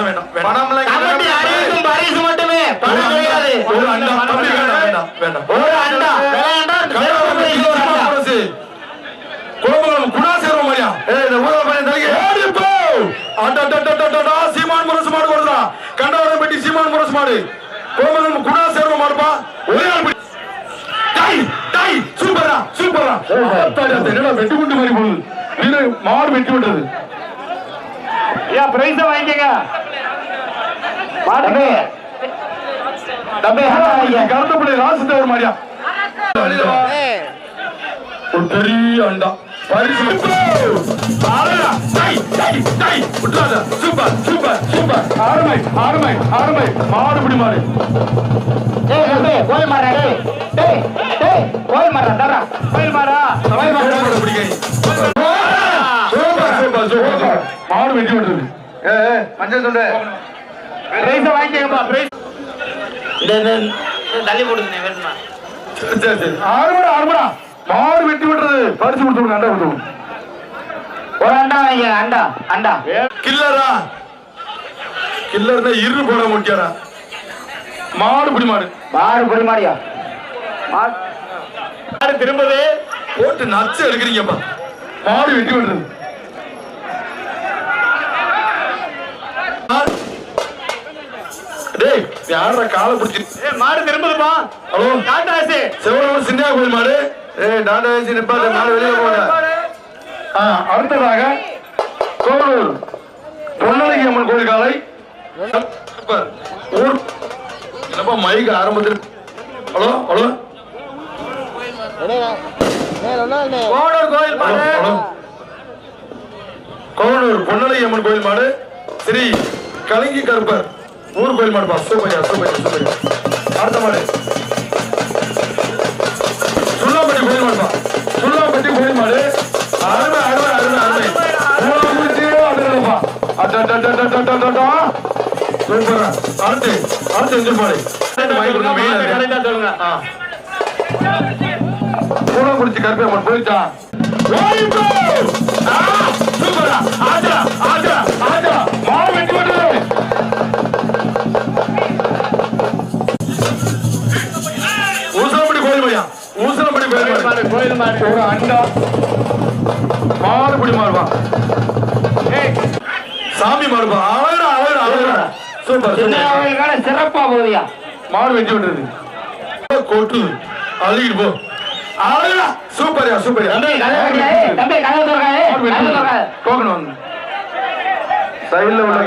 பணம் வேணும். பணம் பரிசு மட்டுமே. பணம் கிடையாது. ஒரு அண்டா வேண்டாம் வேண்டாம் ஒரு அண்டா. கோபுரம் குணா சேரும் மாதிரியா? ஏய் இந்த ஊரா பண்ணி தலைக்கு. ஏறி போ! அண்டா டா டா சீமான் முரசு மாடு வருதா கண்டவரம் பெட்டி சீமான் முரசு மாடு. கோபுரம் குணா சேரும் மாடுப்பா. ஒரே சூப்பரா சூப்பரா என்னடா வெட்டி குண்டு மாதிரி போகுது. மாடு வெட்டி விட்டது. ஐயா பிரைஸ வாங்கிக்கங்க. பாருங்க. தம்பி. கருத்தப்படி ராசத்தை ஒரு மாதிரியா? ஒரு பெரிய அண்டா. பரிசு. Super super super. ஆறுமை ஆறுமை ஆறுமை. மாறுபடி மாறு கோயில் மாறா கோயில் மாறா தரா மாறா. மாடு வெட்டி விட்டுறது ஏ மஞ்சள் துண்டு பிரைஸ் வாங்கிக்கங்கப்பா பிரைஸ் தள்ளி போடுங்க வேணுமா சரி சரி ஆறுமடா ஆறுமடா மாடு வெட்டி விட்டுறது பரிசு கொடுத்து அண்டா கொடுத்து. ஒரு அண்டா வாங்க அண்டா அண்டா. கில்லரா? கில்லர் இரு போட முட்டியாரா மாடு பிடி மாடு. மாடு பொடி மாடியா? மாடு திரும்புது. போட்டு நச்சு எடுக்கிறீங்கப்பா. மாடு வெட்டி விடுறது டேய் யாரா காலை பிடிச்சி ஏய் மாடு ஹலோ. காட்டாசி சிவனூர் சின்ன கோயில் மாடு. ஏய் டாடா ஏசி நிப்பாட்டு மாடு வெளியே போட ஆ, அடுத்ததாக கோவலூர் பொன்னழகி அம்மன் கோயில் காலை. ஊர். என்னப்பா மைக் ஆரம்பத்தில் ஹலோ ஹலோ. கோடூர் கோயில் மாடு. கோவலூர் பொன்னழகி அம்மன் கோயில் மாடு. ஸ்ரீ கலங்கி கருப்பர். ಮೂರು ಗೋಲ್ ಮಾಡ್ಬಾ ಸೂಪಯ್ಯ ಸೂಪಯ್ಯ ಸೂಪಯ್ಯ ಅರ್ಥ ಮಾಡಿ ಸುಳ್ಳ ಬಟ್ಟಿ ಗೋಲ್ ಮಾಡ್ಬಾ ಸುಳ್ಳ ಬಟ್ಟಿ ಗೋಲ್ ಮಾಡಿ ಅರಮೆ ಅರಮೆ ಅರಮೆ ಅರಮೆ ಮೂಲ ಮುಗಿಸಿ ಅಡ್ಡಪ್ಪ ಅಡ್ಡ ಅಡ್ಡ ಅಡ್ಡ ಅಡ್ಡ ಅಡ್ಡ ಅಡ್ಡ ಸೂಪರ್ ಅರ್ತಿ ಅರ್ತಿ ಎಂಜಾಯ್ ಮಾಡಿ மூலம் குறிச்சு கருப்பை போயிட்டான் ஊசலப்படி மாறு கோயில் மாறு. ஒரு அண்டா. மாறுபடி மாறுவா சாமி மாறுபா அழகா அழகா அழகா சூப்பர் சின்ன சிறப்பா போதியா மாடு வெட்டி விடுறது போ அழகா சூப்பர்யா சூப்பர்யா. தம்பி கதவு தோக்கணும் சைடில் உள்ள